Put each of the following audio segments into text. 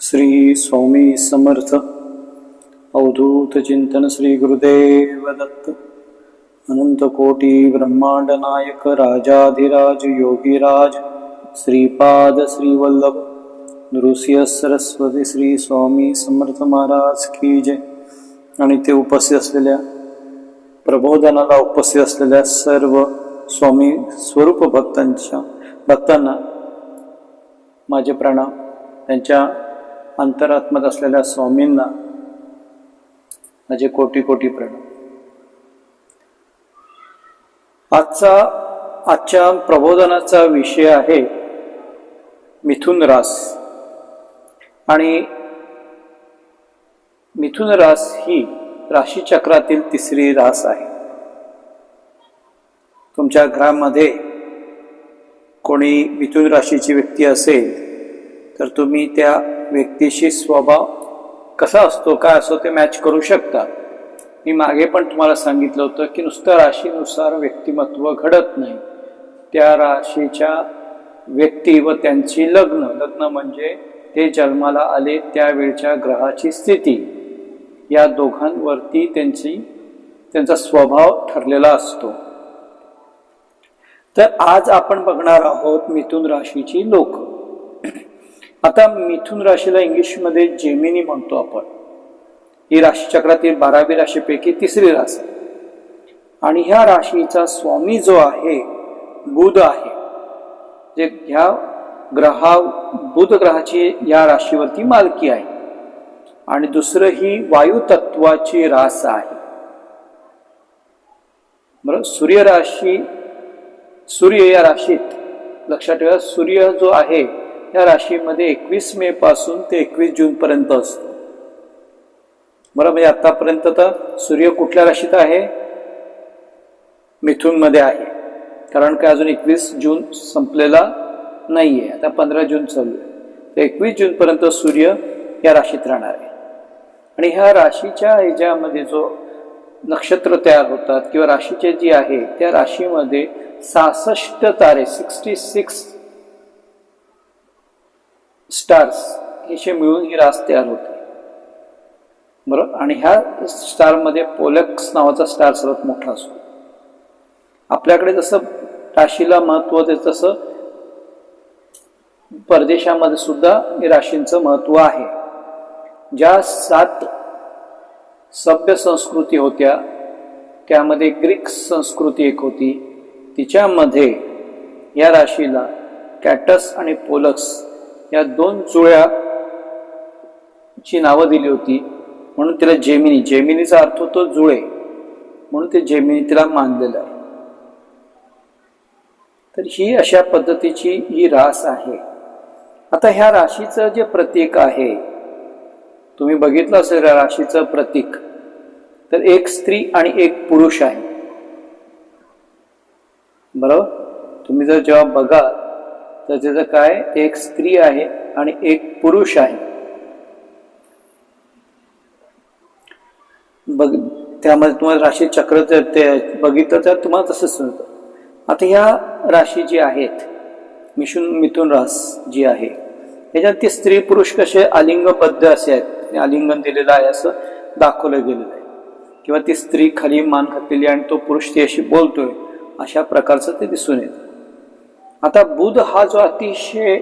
श्री स्वामी समर्थ अवधूत चिंतन श्री गुरुदेव दत्त अनंत कोटी ब्रह्मांड नायक राजाधिराज योगीराज श्रीपाद श्रीवल्लभ नृसिंह सरस्वती श्री स्वामी समर्थ महाराज की जय. आणि ते उपस्थित असलेल्या प्रबोधनाला उपस्थित असलेल्या सर्व स्वामी स्वरूप भक्तांच्या भक्तांना माझे प्रणाम. त्यांच्या अंतरात्मत असलेल्या स्वामींना माझे कोटी कोटी प्रणाम. आजचा आजच्या प्रबोधनाचा विषय आहे मिथुन रास. आणि मिथुन रास ही राशीचक्रातील तिसरी रास आहे. तुमच्या घरामध्ये कोणी मिथुन राशीची व्यक्ती असेल तर तुम्ही त्या व्यक्तीशी स्वभाव कसा असतो काय असतो ते मॅच करू शकता. मी मागे पण तुम्हाला सांगितलं होतं की नुसतं राशीनुसार व्यक्तिमत्व घडत नाही. त्या राशीच्या व्यक्ती व त्यांची लग्न लग्न म्हणजे ते जन्माला आले त्यावेळच्या ग्रहाची स्थिती. या दोघांवरती त्यांची त्यांचा स्वभाव ठरलेला असतो. तर आज आपण बघणार आहोत मिथुन राशीची लोक. आता मिथुन राशीला इंग्लिशमध्ये जेमिनी म्हणतो आपण. ही राशीचक्रातील बारावी राशीपैकी तिसरी रास आणि ह्या राशीचा स्वामी जो आहे बुध आहे. जे ह्या ग्रहा बुध ग्रहाची या राशीवरती मालकी आहे. आणि दुसरं ही वायुतत्वाची रास आहे. बरं सूर्य राशी सूर्य या राशीत लक्षात ठेवा सूर्य जो आहे या राशीमध्ये एकवीस मे पासून ते एकवीस जून पर्यंत असतो. बरं म्हणजे आतापर्यंत तर सूर्य कुठल्या राशीत आहे? मिथूनमध्ये आहे. कारण काय अजून एकवीस जून संपलेला नाही आहे आता पंधरा जून चालू आहे. तर एकवीस जूनपर्यंत सूर्य या राशीत राहणार आहे. आणि ह्या राशीच्या ह्याच्यामध्ये जो नक्षत्र तयार होतात किंवा राशीचे जी आहे त्या राशीमध्ये सहासष्ट तारे सिक्स्टी सिक्स स्टार्स हे मिळून ही रास तयार होते. बरोबर? आणि ह्या स्टारमध्ये पोलक्स नावाचा स्टार सर्वात मोठा असतो. आपल्याकडे जसं राशीला महत्त्व ते तसं परदेशामध्ये सुद्धा या राशींचं महत्त्व आहे. ज्या सात सभ्य संस्कृती होत्या त्यामध्ये ग्रीक संस्कृती एक होती. तिच्यामध्ये या राशीला कॅटस आणि पोलक्स या दोन चुळ्या ची नावं दिली होती. म्हणून तिला जेमिनी जेमिनीचा अर्थ होतो जुळे. म्हणून ते जेमिनी तिला मानलेलं आहे. तर ही अशा पद्धतीची ही रास आहे. आता ह्या राशीचं जे प्रतीक आहे तुम्ही बघितलं असेल या राशीचं प्रतीक तर एक स्त्री आणि एक पुरुष आहे. बरोबर? तुम्ही जर जेव्हा बघाल तर त्याचं काय? एक स्त्री आहे आणि एक पुरुष आहे. बघ त्यामध्ये तुम्हाला राशी चक्र जर ते बघितलं तर तुम्हाला तसंच होतं. आता ह्या राशी जी आहेत मिशून मिथून रास जी आहे त्याच्यात ते स्त्री पुरुष कसे आलिंगबद्ध असे आहेत. आलिंगन दिलेलं आहे असं दाखवलं गेलेलं आहे. किंवा ती स्त्री खाली मान घातलेली आणि तो पुरुष ती अशी बोलतोय अशा प्रकारचं ते दिसून येतं. आता बुध हा जो अतिशय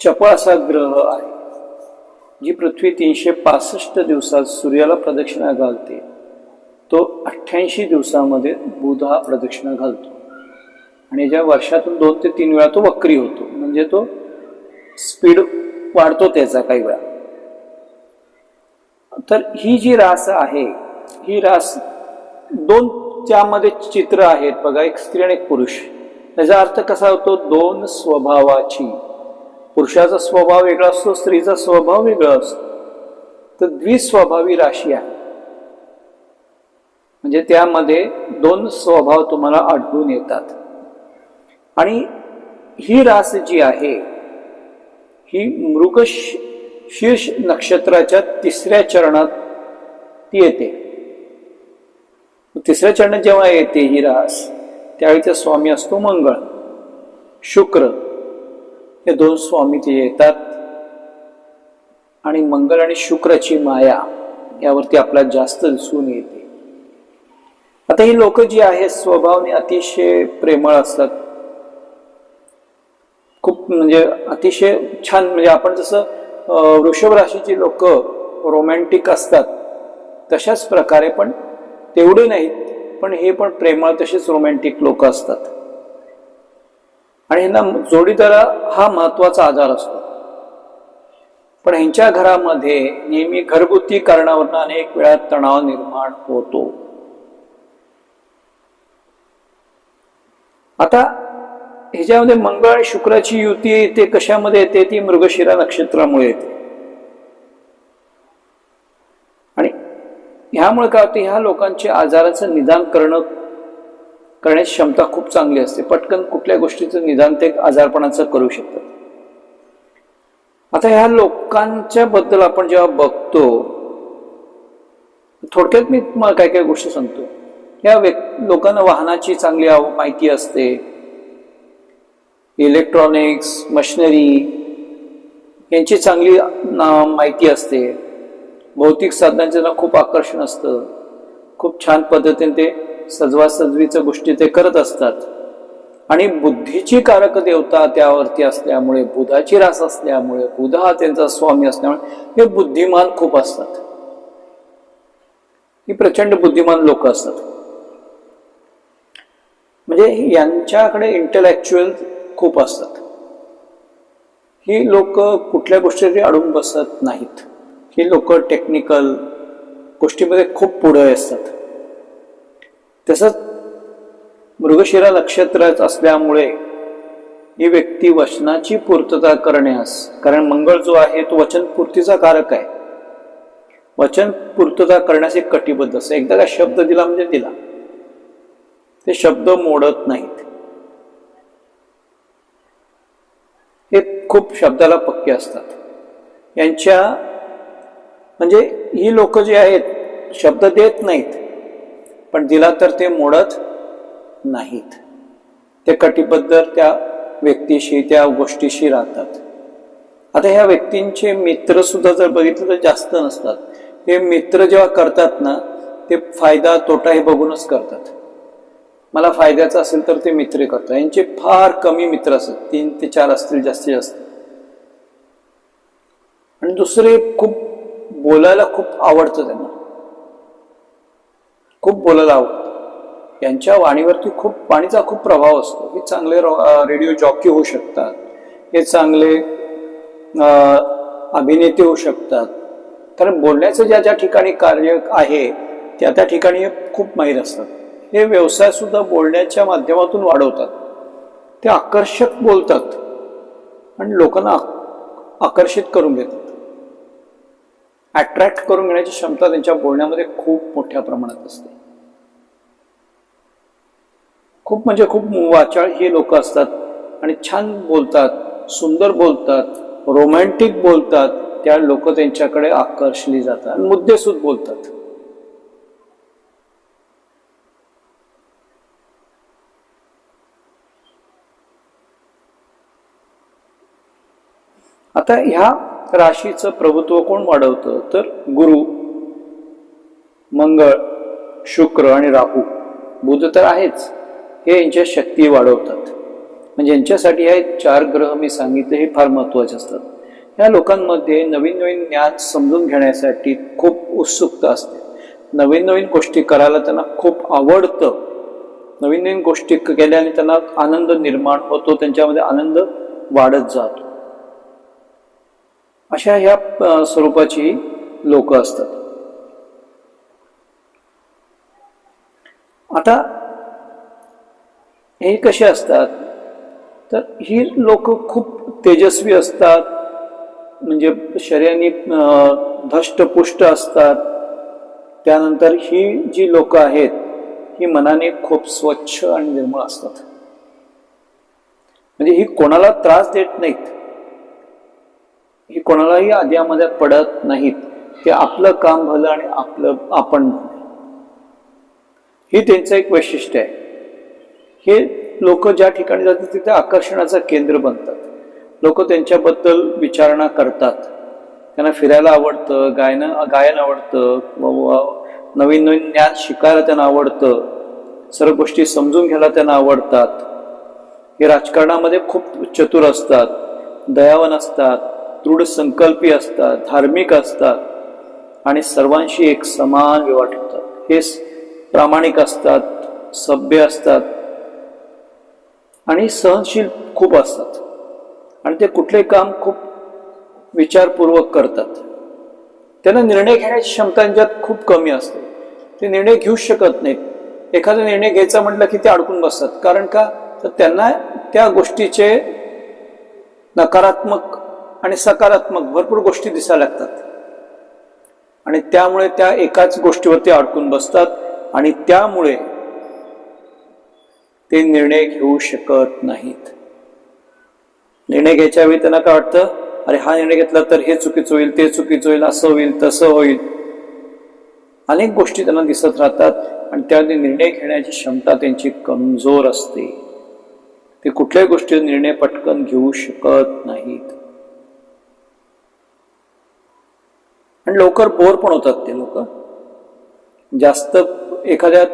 चपळ असा ग्रह आहे जी पृथ्वी तीनशे पासष्ट दिवसात सूर्याला प्रदक्षिणा घालते तो अठ्ठ्याऐंशी दिवसामध्ये बुध हा प्रदक्षिणा घालतो. आणि ज्या वर्षातून दोन ते तीन वेळा तो वक्री होतो म्हणजे तो स्पीड वाढतो त्याचा काही वेळा. तर ही जी रास आहे ही रास दोन त्यामध्ये चित्र आहेत बघा एक स्त्री आणि एक पुरुष. त्याचा अर्थ कसा होतो? दोन स्वभावाची. पुरुषाचा स्वभाव वेगळा असतो स्त्रीचा स्वभाव वेगळा असतो. तर द्विस्वभावी राशी आहे. म्हणजे त्यामध्ये दोन स्वभाव तुम्हाला आढळून येतात. आणि ही रास जी आहे ही मृग शीर्ष नक्षत्राच्या तिसऱ्या चरणात ती येते. तिसऱ्या चरणात जेव्हा येते ही रास त्यावेळी स्वामी असतो मंगळ शुक्र हे दोन स्वामी ते येतात. आणि मंगळ आणि शुक्राची माया यावरती आपल्याला जास्त दिसून येते. आता ही लोक जी आहेत स्वभावने अतिशय प्रेमळ असतात. खूप म्हणजे अतिशय छान म्हणजे आपण जसं वृषभ राशीची लोक रोमॅन्टिक असतात तशाच प्रकारे पण तेवढे नाहीत. पण हे पण प्रेमळ तसेच रोमॅन्टिक लोक असतात. आणि ह्यांना जोडीदारा हा महत्त्वाचा आजार असतो. पण ह्यांच्या घरामध्ये नेहमी घरगुती कारणावरून अनेक वेळा तणाव निर्माण होतो. आता ह्याच्यामध्ये मंगळ आणि शुक्राची युती ते कशामध्ये येते? ती मृगशिरा नक्षत्रामुळे येते आणि ह्यामुळे काय होते ह्या लोकांच्या आजाराचं निदान करणं करण्याची क्षमता खूप चांगली असते. पटकन कुठल्या गोष्टीचं निदान ते आजारपणाचं करू शकतात. आता ह्या लोकांच्या बद्दल आपण जेव्हा बघतो थोडक्यात मी तुम्हाला काय काय गोष्टी सांगतो. या व्यक् लोकांना वाहनाची चांगली आव- माहिती असते. इलेक्ट्रॉनिक्स मशिनरी यांची चांगली माहिती असते. भौतिक साधनांचं त्यांना खूप आकर्षण असतं. खूप छान पद्धतीने ते सजवासजवीच्या गोष्टी ते करत असतात. आणि बुद्धीची कारक देवता त्यावरती असल्यामुळे बुधाची रास असल्यामुळे बुध हा त्यांचा स्वामी असल्यामुळे हे बुद्धिमान खूप असतात. ही प्रचंड बुद्धिमान लोक असतात. म्हणजे यांच्याकडे इंटलेक्च्युअल खूप असतात. ही लोक कुठल्या गोष्टीसाठी अडून बसत नाहीत. ही लोक टेक्निकल गोष्टीमध्ये खूप पुढे असतात. तसंच मृगशिरा नक्षत्रात असल्यामुळे ही व्यक्ती वचनाची पूर्तता करण्यास कारण मंगळ जो आहे तो वचनपूर्तीचा कारक आहे. वचन पूर्तता करण्यास एक कटिबद्ध असतं. एकदा का शब्द दिला म्हणजे दिला. ते शब्द मोडत नाहीत. हे खूप शब्दाला पक्के असतात. यांच्या म्हणजे ही लोक जी आहेत शब्द देत नाहीत पण दिला तर ते मोडत नाहीत. ते कटिबद्ध त्या व्यक्तीशी त्या गोष्टीशी राहतात. आता ह्या व्यक्तींचे मित्र सुद्धा जर बघितलं तर जास्त नसतात. हे मित्र जेव्हा करतात ना ते फायदा तोटा हे बघूनच करतात. मला फायद्याचं असेल तर ते मित्र करतात. यांचे फार कमी मित्र असतात. तीन ते चार असतील जास्तीत जास्त. आणि दुसरे खूप बोलायला खूप आवडतं त्यांना. खूप बोलायला आवडतं. यांच्या वाणीवरती खूप वाणीचा खूप प्रभाव असतो. हे चांगले रेडिओ जॉकी होऊ शकतात. हे चांगले अभिनेते होऊ शकतात. कारण बोलण्याचं ज्या ज्या ठिकाणी कार्य आहे त्या त्या ठिकाणी खूप माहीर असतात. हे व्यवसाय सुद्धा बोलण्याच्या माध्यमातून वाढवतात. ते आकर्षक बोलतात. आणि लोकांना आकर्षित करून घेतात अट्रॅक्ट करून घेण्याची क्षमता त्यांच्या बोलण्यामध्ये खूप मोठ्या प्रमाणात असते. खूप म्हणजे खूप वाचाळ हे लोक असतात आणि छान बोलतात सुंदर बोलतात रोमॅन्टिक बोलतात त्या लोक त्यांच्याकडे आकर्षली जातात आणि मुद्देसूद बोलतात. आता ह्या राशीचं प्रभुत्व कोण वाढवतं? तर गुरु मंगळ शुक्र आणि राहू. बुध तर आहेच. हे यांच्या शक्ती वाढवतात. म्हणजे यांच्यासाठी हे चार ग्रह मी सांगितले हे फार महत्त्वाचे असतात. या लोकांमध्ये नवीन नवीन ज्ञान समजून घेण्यासाठी खूप उत्सुकता असते. नवीन नवीन गोष्टी करायला त्यांना खूप आवडतं. नवीन नवीन गोष्टी केल्याने त्यांना आनंद निर्माण होतो त्यांच्यामध्ये आनंद वाढत जातो. अशा ह्या स्वरूपाची लोक असतात. आता हे कसे असतात? तर ही लोक खूप तेजस्वी असतात. म्हणजे शरीराने धष्टपुष्ट असतात. त्यानंतर ही जी लोक आहेत ही मनाने खूप स्वच्छ आणि निर्मळ असतात. म्हणजे ही कोणाला त्रास देत नाहीत. ही कोणालाही आद्यामध्ये पडत नाहीत. ते आपलं काम भलं आणि आपलं आपण भलं. ही त्यांचं एक वैशिष्ट्य आहे. हे लोक ज्या ठिकाणी जातात तिथे आकर्षणाचं केंद्र बनतात. लोक त्यांच्याबद्दल विचारणा करतात. त्यांना फिरायला आवडतं गायन गायन आवडतं नवीन नवीन ज्ञान शिकायला त्यांना आवडतं. सर्व गोष्टी समजून घ्यायला त्यांना आवडतात. हे राजकारणामध्ये खूप चतुर असतात दयावन असतात. दृढ संकल्पी असतात धार्मिक असतात आणि सर्वांशी एक समान व्यवहार ठेवतात. हे प्रामाणिक असतात सभ्य असतात आणि सहनशील खूप असतात. आणि ते कुठले काम खूप विचारपूर्वक करतात. त्यांना निर्णय घेण्याची क्षमता त्यांच्यात खूप कमी असते. ते निर्णय घेऊ शकत नाहीत. एखादा निर्णय घ्यायचा म्हटलं की ते अडकून बसतात. कारण का? तर त्यांना त्या गोष्टीचे नकारात्मक आणि सकारात्मक भरपूर गोष्टी दिसायला लागतात. आणि त्यामुळे त्या एकाच गोष्टीवरती अडकून बसतात आणि त्यामुळे ते निर्णय घेऊ शकत नाहीत. निर्णय घ्यायच्या वेळी त्यांना काय वाटतं? अरे हा निर्णय घेतला तर हे चुकीचं होईल ते चुकीचं होईल असं होईल तसं होईल. अनेक गोष्टी त्यांना दिसत राहतात आणि त्यामध्ये निर्णय घेण्याची क्षमता त्यांची कमजोर असते. ते कुठल्याही गोष्टीवर निर्णय पटकन घेऊ शकत नाहीत. आणि लवकर बोर पण होतात ते लोक. जास्त एखाद्या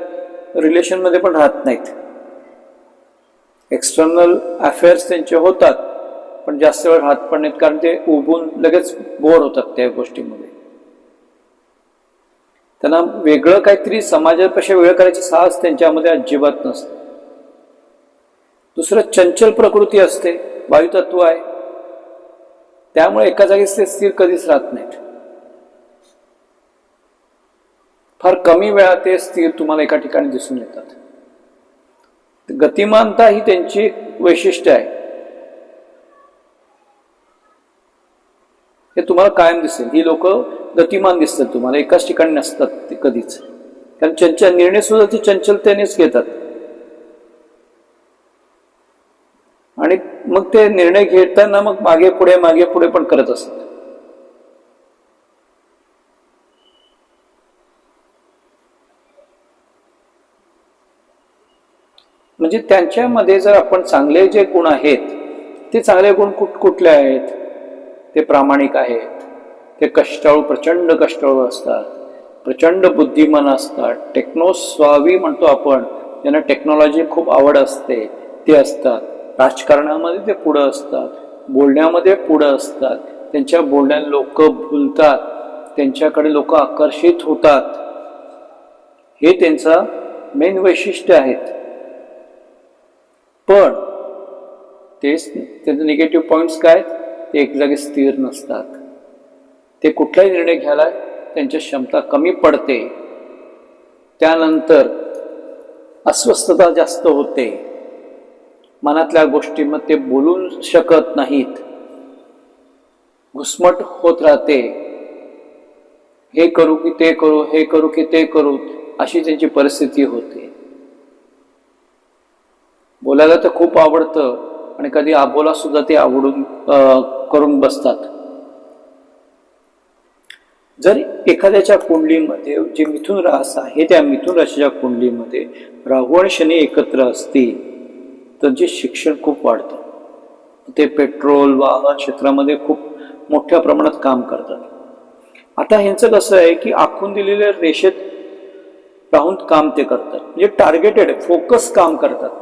रिलेशनमध्ये पण राहत नाहीत. एक्सटर्नल अफेअर्स त्यांचे होतात पण जास्त वेळ राहत पण नाहीत कारण ते उभून लगेच बोर होतात त्या गोष्टीमध्ये. त्यांना वेगळं काहीतरी समाजापेक्षा वेळ करायची साहस त्यांच्यामध्ये अजिबात नसते. दुसरं चंचल प्रकृती असते वायुतत्व आहे. त्यामुळे एका जागीच ते स्थिर कधीच राहत नाहीत. फार कमी वेळा ते स्थिर तुम्हाला एका ठिकाणी दिसून येतात. गतिमानता ही त्यांची एक वैशिष्ट्य आहे. हे तुम्हाला कायम दिसेल. ही लोक गतिमान दिसतात तुम्हाला. एकाच ठिकाणी नसतात ते कधीच. कारण चंचल निर्णय सुद्धा ते चंचलतेनेच घेतात. आणि मग ते निर्णय घेताना मग मागे पुढे मागे पुढे पण करत असतात. म्हणजे त्यांच्यामध्ये जर आपण चांगले जे गुण आहेत ते चांगले गुण कुठ कुठले आहेत? ते प्रामाणिक आहेत. ते कष्टाळू प्रचंड कष्टाळू असतात. प्रचंड बुद्धिमान असतात. टेक्नोस्वावी म्हणतो आपण. ज्यांना टेक्नॉलॉजी खूप आवड असते ते असतात. राजकारणामध्ये ते पुढं असतात. बोलण्यामध्ये पुढं असतात. त्यांच्या बोलण्यात लोक भुलतात. त्यांच्याकडे लोक आकर्षित होतात. हे त्यांचा मेन वैशिष्ट्य आहेत. पण तेच त्याचे निगेटिव्ह पॉईंट्स काय? ते एक जागी स्थिर नसतात. ते कुठलाही निर्णय घ्यायला त्यांची क्षमता कमी पडते. त्यानंतर अस्वस्थता जास्त होते. मनातल्या गोष्टीमध्ये ते बोलू शकत नाहीत. घुसमट होत राहते. हे करू की ते करू हे करू की ते करू अशी त्यांची परिस्थिती होते. बोलायला तर खूप आवडतं आणि कधी आबोला सुद्धा ते आवडून करून बसतात. जर एखाद्याच्या कुंडलीमध्ये जे मिथुन रास आहे त्या मिथुन राशीच्या कुंडलीमध्ये राहू आणि शनी एकत्र असतील तर जे शिक्षण खूप वाढतं. ते पेट्रोल वाहन क्षेत्रामध्ये खूप मोठ्या प्रमाणात काम करतात. आता ह्यांचं कसं आहे की आखून दिलेल्या रेषेत राहून काम ते करतात. म्हणजे टार्गेटेड फोकस काम करतात.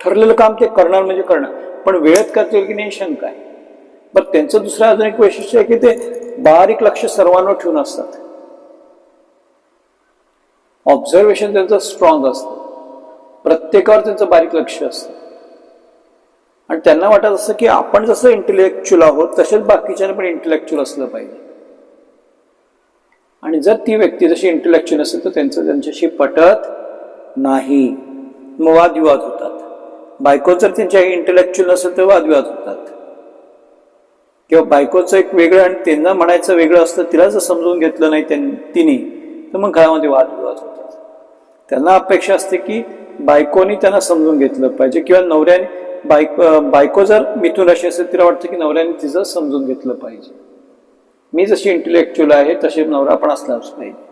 ठरलेलं काम ते करणार म्हणजे करणार. पण वेळेत करतील की नाही शंका आहे. बरं त्यांचं दुसरं अजून एक वैशिष्ट्य आहे की ते बारीक लक्ष सर्वांवर ठेवून असतात. ऑब्झर्वेशन त्यांचं स्ट्रॉंग असतं. प्रत्येकावर त्यांचं बारीक लक्ष असतं. आणि त्यांना वाटत असतं की आपण जसं इंटेलेक्च्युअल आहोत तसेच बाकीच्याने पण इंटेलेक्च्युअल असलं पाहिजे. आणि जर ती व्यक्ती जशी इंटेलेक्च्युअल असेल तर त्यांचं त्यांच्याशी पटत नाही. मग वादविवाद होतात. बायको जर त्यांच्या इंटलेक्च्युअल असेल तर वादविवाद होतात. किंवा बायकोचं एक वेगळं आणि त्यांना म्हणायचं वेगळं असतं तिला जर समजून घेतलं नाही त्यां- तिने तर मग घरामध्ये वादविवाद होतात. त्यांना अपेक्षा असते की बायकोनी त्यांना समजून घेतलं पाहिजे किंवा नवऱ्याने बायको बायको जर मिथून राशी असेल तिला वाटतं की नवऱ्याने तिचं समजून घेतलं पाहिजे. मी जशी इंटलेक्च्युअल आहे तसे नवरा पण असलाच पाहिजे.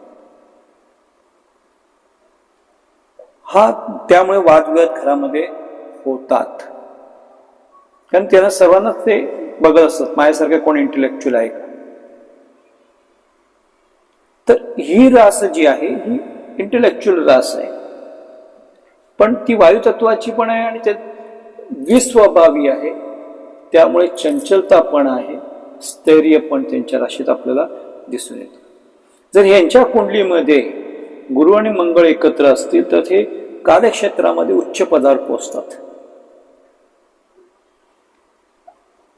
हा त्यामुळे वादविवाद घरामध्ये होतात. कारण त्यांना सर्वांनाच ते बघत असतात. माझ्यासारखं कोण इंटेलेक्च्युअल आहे का? तर ही रास जी आहे ही इंटेलेक्च्युअल रास आहे. पण ती वायुतत्वाची पण आहे आणि त्यात विस्वभावी आहे. त्यामुळे चंचलता पण आहे. स्थैर्य पण त्यांच्या राशीत आपल्याला दिसून येतं. जर यांच्या कुंडलीमध्ये गुरु आणि मंगळ एकत्र असतील तर हे कार्यक्षेत्रामध्ये उच्च पदार्थ पोचतात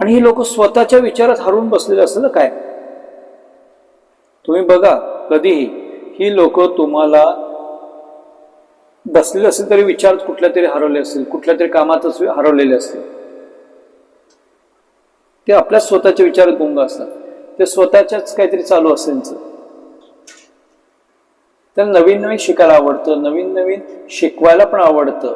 आणि ही लोक स्वतःच्या विचारात हरवून बसलेले असेल काय? तुम्ही बघा कधीही ही लोक तुम्हाला बसलेले असेल तरी विचार कुठल्या तरी हरवले असतील कुठल्या तरी कामातच हरवलेले असतील. ते आपल्या स्वतःच्या विचारात गुंग असतात. ते स्वतःच्याच काहीतरी चालू असेल त्यांना नवीन नवीन शिकायला आवडतं नवीन नवीन शिकवायला पण आवडतं.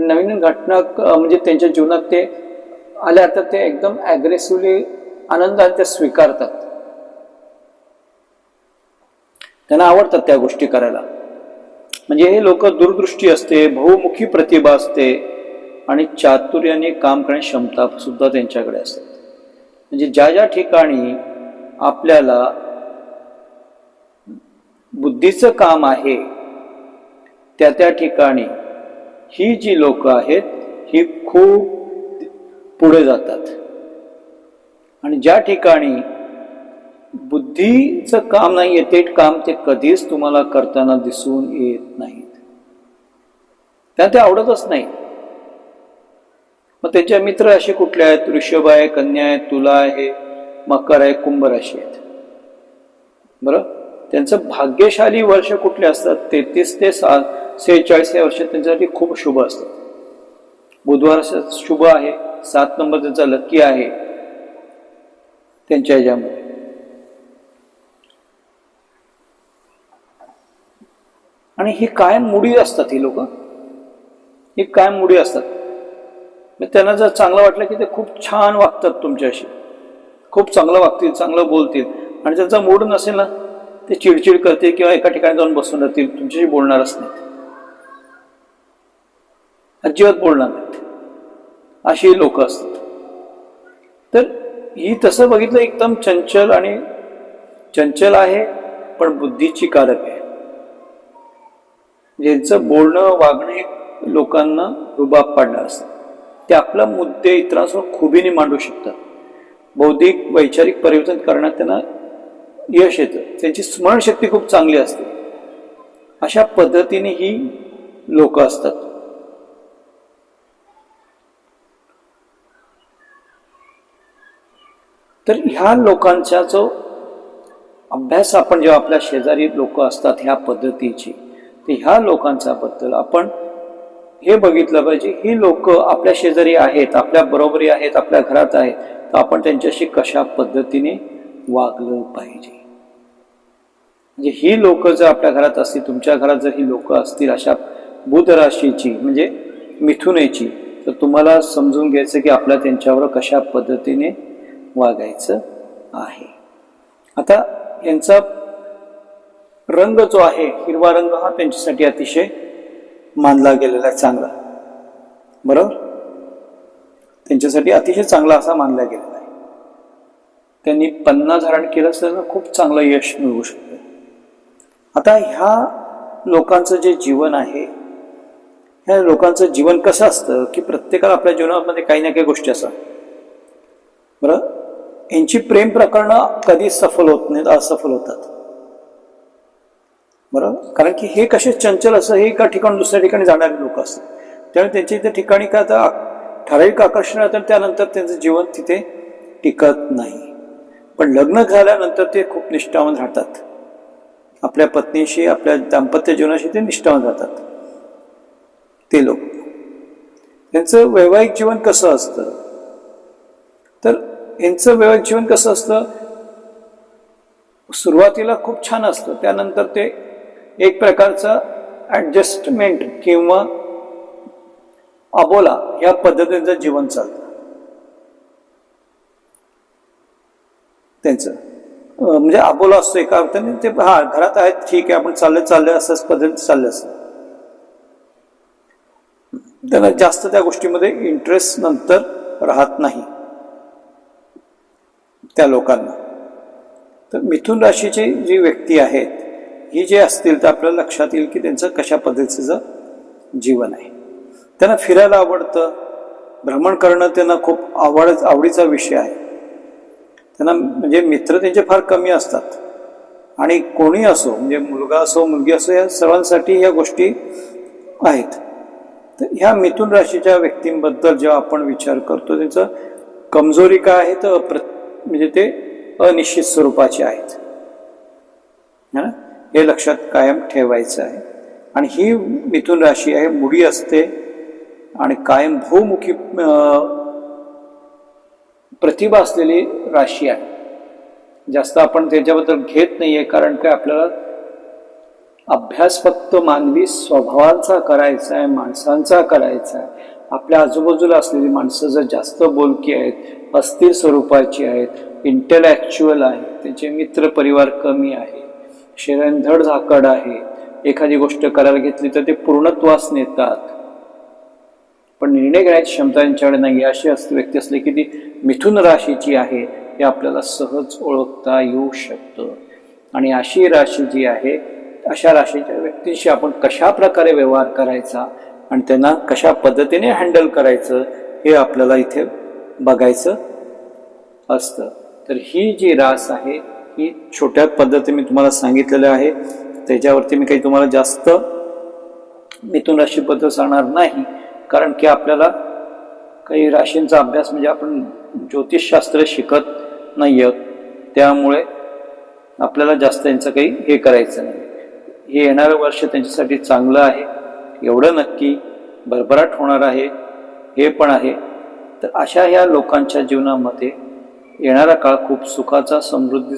नवीन घटना म्हणजे त्यांच्या जीवनात ते आल्या तर ते एकदम ॲग्रेसिव्हली आनंदाने ते स्वीकारतात. त्यांना आवडतात त्या गोष्टी करायला. म्हणजे हे लोक दूरदृष्टी असते बहुमुखी प्रतिभा असते आणि चातुर्याने काम करण्याची क्षमता सुद्धा त्यांच्याकडे असते. म्हणजे ज्या ज्या ठिकाणी आपल्याला बुद्धीचं काम आहे त्या त्या ठिकाणी ही जी लोक आहेत ही खूप पुढे जातात. आणि ज्या ठिकाणी बुद्धीचं काम नाही ते काम ते कधीच तुम्हाला करताना दिसून येत नाहीत. त्यांना ते आवडतच नाही. मग त्यांचे मित्र असे कुठले आहेत? ऋषभ आहे कन्या आहे तुला आहे मकर आहे कुंभ राशी आहेत. बरं? त्यांचं भाग्यशाली वर्ष कुठले असतात? तेहतीस ते सा सेहेचाळीस या वर्ष त्यांच्यासाठी खूप शुभ असतात बुधवार शुभ आहे. सात नंबर त्यांचा लकी आहे. त्यांच्या ह्याच्यामध्ये. आणि ही कायम मुडी असतात ही लोक. ही कायम मुडी असतात. मग त्यांना जर चांगलं वाटलं की ते खूप छान वागतात तुमच्याशी. खूप चांगलं वागतील चांगलं बोलतील. आणि त्यांचा मूड नसेल ना ते चिडचिड करते किंवा एका ठिकाणी जाऊन बसून राहतील. तुमच्याशी बोलणारच नाहीत. अजिबात बोलणार नाहीत. अशी लोक असतात. तर ही तसं बघितलं एकदम चंचल आणि चंचल आहे पण बुद्धीची कारक आहे. ज्यांचं बोलणं वागणं हे लोकांना रुबाब पाडणार असतं. ते आपला मुद्दे इतरांसमोर खुबीने मांडू शकतात. बौद्धिक वैचारिक परिवर्तन करण्यात त्यांना यश येतं. त्यांची स्मरणशक्ती खूप चांगली असते. अशा पद्धतीने ही लोक असतात. तर ह्या लोकांचा जो अभ्यास आपण जेव्हा आपल्या शेजारी लोक असतात ह्या पद्धतीची तर ह्या लोकांचा बद्दल आपण हे बघितलं पाहिजे ही लोक आपल्या शेजारी आहेत आपल्या बरोबरी आहेत आपल्या घरात आहेत तर आपण त्यांच्याशी कशा पद्धतीने वागलं पाहिजे. म्हणजे ही लोक जर आपल्या घरात असतील तुमच्या घरात जर ही लोक असतील अशा बुध राशीची म्हणजे मिथुनेची तर तुम्हाला समजून घ्यायचं की आपल्या त्यांच्यावर कशा पद्धतीने वागायचं आहे. आता यांचा रंग जो आहे हिरवा रंग हा त्यांच्यासाठी अतिशय मानला गेलेला आहे चांगला. बरोबर? त्यांच्यासाठी अतिशय चांगला असा मानला गेलेला आहे. त्यांनी पन्ना धारण केलं असेल ना खूप चांगलं यश मिळू शकतं. आता ह्या लोकांचं जे जीवन आहे ह्या लोकांचं जीवन कसं असतं की प्रत्येकाला आपल्या जीवनामध्ये काही ना काही गोष्टी असतात. बरं? यांची प्रेम प्रकरणं कधी सफल होत नाहीत असफल होतात. बरं? कारण की हे कसे चंचल असं हे एका ठिकाणी दुसऱ्या ठिकाणी जाणारे लोक असतात. त्यामुळे त्यांच्या इथे ठिकाणी काय आता ठराविक आकर्षण राहतं त्यानंतर त्यांचं जीवन तिथे टिकत नाही. पण लग्न झाल्यानंतर ते खूप निष्ठावान राहतात. आपल्या पत्नीशी आपल्या दाम्पत्य जीवनाशी ते निष्ठावान राहतात. ते लोक. त्यांचं वैवाहिक जीवन कसं असतं? तर यांचं वैवाहिक जीवन कसं असतं? सुरुवातीला खूप छान असतं. त्यानंतर ते एक प्रकारचं ॲडजस्टमेंट किंवा अबोला या पद्धतीचं जीवन चालतं. त्यांचं. म्हणजे अबोला असतो एका अर्थाने ते हा घरात आहेत ठीक आहे आपण चाललं चालले असंच पद्धतीने चाललं असतं त्यांना जास्त त्या गोष्टीमध्ये इंटरेस्ट नंतर राहत नाही. त्या लोकांना. तर मिथुन राशीची जी व्यक्ती आहेत ही जे असतील तर आपल्याला लक्षात येईल की त्यांचं कशा पद्धतीचं जीवन आहे. त्यांना फिरायला आवडतं. भ्रमण करणं त्यांना खूप आवड आवडीचा विषय आहे. त्यांना म्हणजे मित्र त्यांचे फार कमी असतात. आणि कोणी असो म्हणजे मुलगा असो मुलगी असो या सर्वांसाठी या गोष्टी आहेत. तर ह्या मिथुन राशीच्या व्यक्तींबद्दल जेव्हा आपण विचार करतो त्यांचं कमजोरी काय आहे तर अप्र म्हणजे ते अनिश्चित स्वरूपाचे आहेत. है? ना हे लक्षात कायम ठेवायचं आहे. आणि ही मिथुन राशी आहे मुडी असते आणि कायम भूमुखी प्रतिभा असलेली राशी आहे. जास्त आपण त्याच्याबद्दल घेत नाही आहे कारण काय आपल्याला अभ्यास फक्त मानवी स्वभावांचा करायचा आहे माणसांचा करायचा आहे. आपल्या आजूबाजूला असलेली माणसं जर जास्त बोलकी आहेत अस्थिर स्वरूपाची आहेत इंटेलॅक्च्युअल आहेत त्यांचे मित्र परिवार कमी आहे शेरंधड झाकड आहे एखादी गोष्ट करायला घेतली तर ते पूर्णत्वास नेतात. पण निर्णय घेण्याची क्षमता त्यांच्याकडे नाही अशी असते व्यक्ती असली की ती मिथुन राशीची आहे हे आपल्याला सहज ओळखता येऊ शकतं. आणि अशी राशी जी आहे अशा राशीच्या व्यक्तींशी आपण कशा प्रकारे व्यवहार करायचा आणि त्यांना कशा पद्धतीने हँडल करायचं हे आपल्याला इथे बघायचं असतं. तर ही जी रास आहे ही छोट्या पद्धतीने मी तुम्हाला सांगितलेलं आहे. त्याच्यावरती मी काही तुम्हाला जास्त मिथुन राशीबद्दल सांगणार नाही कारण की आपल्याला काही राशींचा अभ्यास म्हणजे आपण ज्योतिषशास्त्र शिकत नाही आहोत त्यामुळे आपल्याला जास्त यांचं काही हे करायचं नाही. हे येणारं वर्ष त्यांच्यासाठी चांगलं आहे. एवढं नक्की भरभराट होणार आहे. हे पण आहे. तर अशा ह्या लोकांच्या जीवनामध्ये येणारा काळ खूप सुखाचा समृद्धी